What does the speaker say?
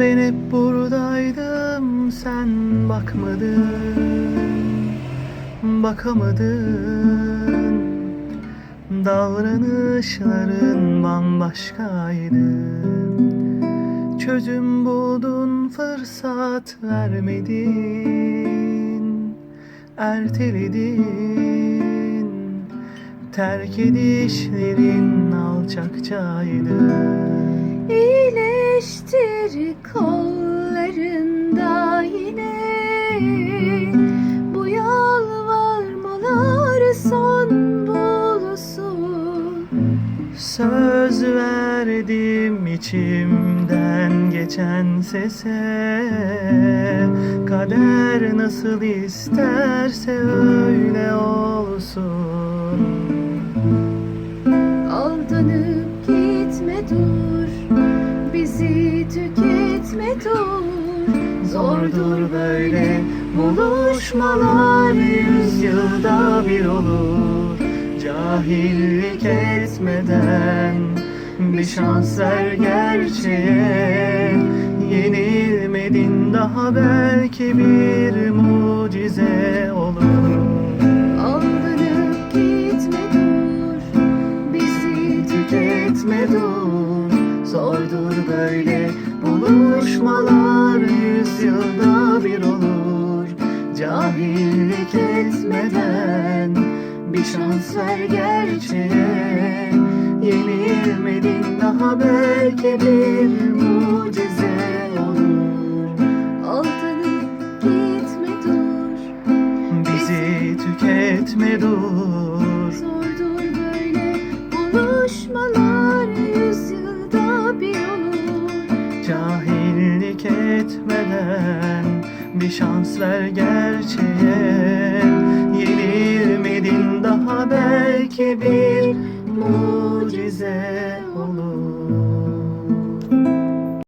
Ben hep buradaydım sen bakmadın Bakamadın. Davranışların bambaşkaydı. Çözüm buldun fırsat vermedin. Erteledin. Terk edişlerin alçakçaydı İyileştir kollarında yine Bu yalvarmalar son bulsun. Söz verdim içimden geçen sese Kader nasıl isterse öyle olsun Zordur böyle buluşmalar yüzyılda bir olur. Cahillik etmeden bir şans ver gerçeğe. Yenilmedin daha belki bir mucize olur. Aldanıp gitme dur Bizi Tüketme dur. Zordur böyle buluşmalar Yüzyılda bir olur Cahillik etmeden. Bir şans ver gerçeğe Yenilmedin daha belki bir mucize olur. Aldanıp gitme dur. Bizi tüketme dur etmeden bir şans ver gerçeğe Yenilmedin. Daha belki bir mucize olur